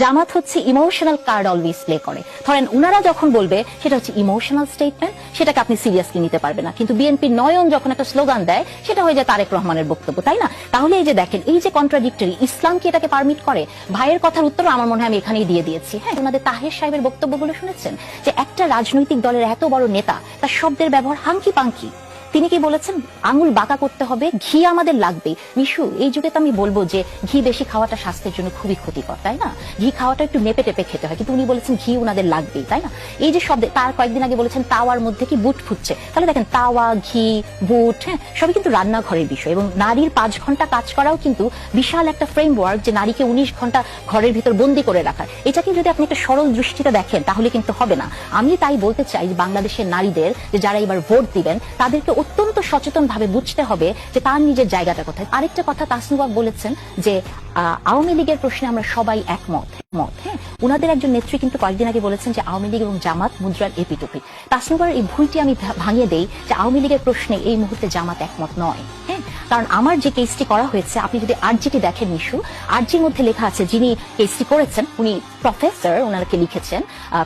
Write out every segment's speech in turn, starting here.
জামাত হচ্ছে emotional card always play করে। ধরেন উনারা যখন বলবে, সেটা হচ্ছে ইমোশনাল স্টেটমেন্ট সেটাকে আপনি সিরিয়াসলি নিতে পারবেন না। কিন্তু বিএনপি নয়ন যখন একটা স্লোগান দেয়, সেটা হয়ে যায় তারেক রহমানের বক্তব্য, তাই না? তাহলে এই যে দেখেন, এই যে কন্ট্রাডিক্টরি ইসলাম কি এটাকে পারমিট করে? ভাইয়ের কথার উত্তর আমার মনে হয় আমি এখানেই দিয়ে দিয়েছি। হ্যাঁ ওনাদের তাহের সাহেবের বক্তব্যগুলো শুনেছেন? যে একটা রাজনৈতিক দলের এত বড় নেতা, তার শব্দের ব্যবহার হাঙ্কি পাঙ্কি তিনি কি বলেছেন? আঙুল বাঁকা করতে হবে, ঘি আমাদের লাগবে মিশু এই যুগে তো আমি বলব যে ঘি বেশি খাওয়াটা স্বাস্থ্যের জন্য খুবই ক্ষতিকর, তাই না? ঘি খাওয়াটা একটু মেপে টেপে খেতে হয়, কিন্তু উনি বলেছেন ঘি ওনাদের লাগবেই, তাই না? এই যে শব্দে, তার কয়েকদিন আগে বলেছেন তাওয়ার মধ্যে কি বুট ফুটছে। তাহলে দেখেন, তাওয়া, ঘি, বুট হ্যাঁ সবই কিন্তু রান্নাঘরের বিষয় এবং নারীর পাঁচ ঘণ্টা কাজ করাও কিন্তু বিশাল একটা ফ্রেমওয়ার্ক যে নারীকে উনিশ ঘণ্টা ঘরের ভিতর বন্দি করে রাখার। এটাকে যদি আপনি একটা সরল দৃষ্টিতে দেখেন, তাহলে কিন্তু হবে না। আমি তাই বলতে চাই বাংলাদেশের নারীদের, যে যারা এবার ভোট দিবেন, তাদেরকে অত্যন্ত সচেতন ভাবে বুঝতে হবে যে তার নিজের জায়গাটা কোথায়। আরেকটা কথা তাসনুবাব বলেছেন যে আওয়ামী লীগের প্রশ্নে আমরা সবাই একমত। মত হ্যাঁ? উনাদের একজন নেত্রী কিন্তু কয়েকদিন আগে বলেছেন যে, আওয়ামী লীগ এবং জামাত মুদ্রার এপিটুপি। তাসনুবার এই ভুলটি আমি ভাঙিয়ে দেই যে, আওয়ামী লীগের প্রশ্নে এই মুহূর্তে জামাত একমত নয়। কারণ আমার যে কেসটি করা হয়েছে আপনি যদি আরজিটি দেখেন মিশু আরজির মধ্যে লেখা আছে যিনি কেসটি করেছেন উনি প্রফেসর ওনাকে লিখেছেন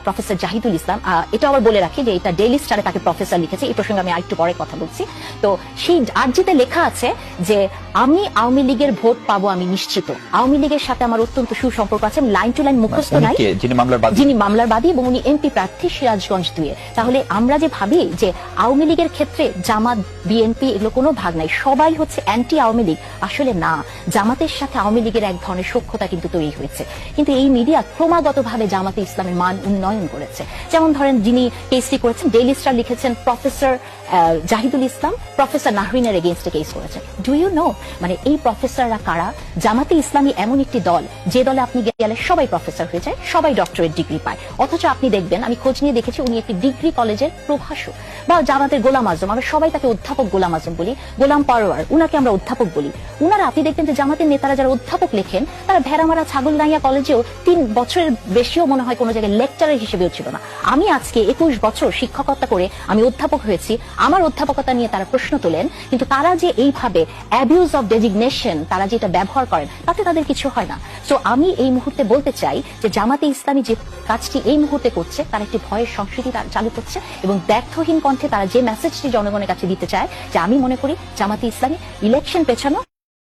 প্রফেসর জাহিদুল ইসলাম। এটা আবার বলে রাখি যে এটা ডেইলি স্টারে তাকে প্রফেসর লিখেছে। এই প্রসঙ্গে আমি আরেকটু পরে কথা বলছি। তো সেই আরজিতে লেখা আছে যে আমি আওয়ামী লীগের ভোট পাবো আমি নিশ্চিত। আওয়ামী লীগের সাথে আমার অত্যন্ত সুসম্পর্ক আছে লাইন টু লাইন মুখস্থ নাই। যিনি মামলার বাদী? যিনি মামলার বাদী এবং উনি এমপি প্রার্থী সিরাজগঞ্জ দুয়ে। তাহলে আমরা যে ভাবি যে আওয়ামী লীগের ক্ষেত্রে জামাত বিএনপি এগুলো কোনো ভাগ নাই সবাই হচ্ছে অ্যান্টি আওয়ামী লীগ। আসলে না, জামাতের সাথে আওয়ামী লীগের এক ধরনের সখ্যতা কিন্তু তৈরি হয়েছে। কিন্তু এই মিডিয়া ক্রমাগতভাবে জামাতে ইসলামের মান উন্নয়ন করেছে। যেমন ধরেন যিনি কেসটি করেছেন ডেইলি স্টার লিখেছেন প্রফেসর জাহিদুল ইসলাম প্রফেসর নাহরিনের এগেনস্টে কেস করেছেন। ডু ইউ নো মানে এই প্রফেসররা কারা? জামাতে ইসলামী এমন একটি দল, যে দলে আপনি গেলে সবাই প্রফেসর হয়ে যায়, সবাই ডক্টরেট ডিগ্রি পায়। অথচ আপনি দেখবেন, আমি খোঁজ নিয়ে দেখেছি উনি একটি ডিগ্রি কলেজের প্রভাষক। বা জামাতের গোলাম আজম, আমরা সবাই তাকে অধ্যাপক গোলাম আজম বলি, গোলাম পারোয়ার। উনাকে আমরা অধ্যাপক বলি। উনারা, আপনি দেখবেন যে জামাতের নেতারা যারা অধ্যাপক লেখেন, তারা ভেড়ামারা ছাগলনাইয়া কলেজেও তিন বছরের বেশিও মনে হয় কোনো জায়গায় লেকচারার হিসেবেও ছিল না। আমি আজকে একুশ বছর শিক্ষকতা করে আমি অধ্যাপক হয়েছি। আমার অধ্যাপকতা নিয়ে তারা প্রশ্ন তোলেন, কিন্তু তারা যে এইভাবে অ্যাবিউজ অফ ডেজিগনেশন তারা যেটা ব্যবহার করেন, তাতে তাদের কিছু হয় না। তো আমি এই মুহূর্তে বলতে চাই যে জামাতে ইসলামী যে কাজটি এই মুহূর্তে করছে, তার একটি ভয়ের সংস্কৃতি চালু করছে এবং ব্যর্থহীন কণ্ঠে তারা যে মেসেজটি জনগণের কাছে দিতে চায়, যে আমি মনে করি জামাতে ইসলামী ইলেকশন পেছানো